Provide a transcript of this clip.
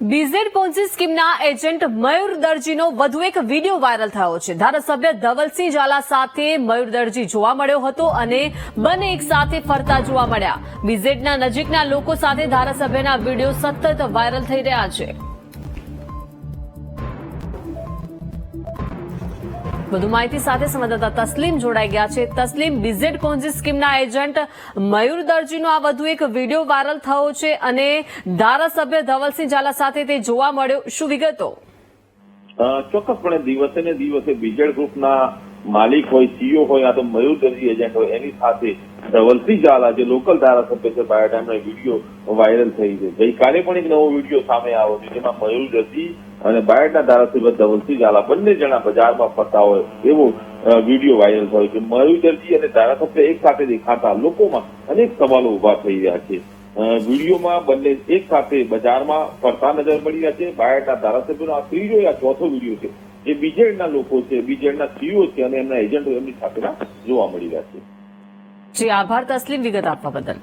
BZ Ponzi સ્કીમના agent Mayur દરજીનો વધુ એક વીડિયો વાયરલ થયો છે. ધારાસભ્ય ધવલસિંહ ઝાલા સાથે મયુર દરજી જોવા મળ્યો હતો અને બંને એક સાથે ફરતા જોવા મળ્યા. બીઝેડના નજીકના લોકો સાથે ધારાસભ્યના વીડિયો સતત વાયરલ થઈ રહ્યા છે. વધુ માહિતી સાથે સંવાદદાતા તસ્લીમ જોડાઈ ગયા છે. તસ્લીમ બીઝેડ પોન્ઝી સ્કીમના એજન્ટ મયુર દરજીનો આ વધુ એક વીડિયો વાયરલ થયો છે અને ધારાસભ્ય ધવલસિંહ ઝાલા સાથે તે જોવા મળ્યો. શું વિગતો? ચોક્કસપણે દિવસે ને દિવસે બીજેડ ગ્રુપના માલિક હોય સીઓ હોય, આ તો મયુર દરજી એજન્ટ હોય, એની સાથે ધવલસિંહ ઝાલા, જે લોકલ ધારાસભ્ય છે બાયોટાઈમનો વીડિયો વાયરલ થઈ છે. ગઈકાલે પણ એક નવો વીડિયો સામે આવ્યો છે, જેમાં મયુર દરજી અને બાયડના ધારાસભ્ય ધવલસિંહ ઝાલા બંને જણા બજારમાં ફરતા હોય એવો વીડિયો વાયરલ થયો છે. મયુર દરજી અને ધારાસભ્ય એક સાથે દેખાતા લોકોમાં અનેક સવાલો ઊભા થઈ રહ્યા છે. વિડીયોમાં બંને એક સાથે બજારમાં ફરતા નજર મળી રહ્યા છે. બાયડના ધારાસભ્યનો આ ત્રીજો યા ચોથો વીડિયો છે, જે બીજેડના લોકો છે બીજેડના સીઓ છે અને એમના એજન્ટો એમની સાથેના જોવા મળી રહ્યા છે. જી આભાર તસ્લીમ વિગત આપવા બદલ.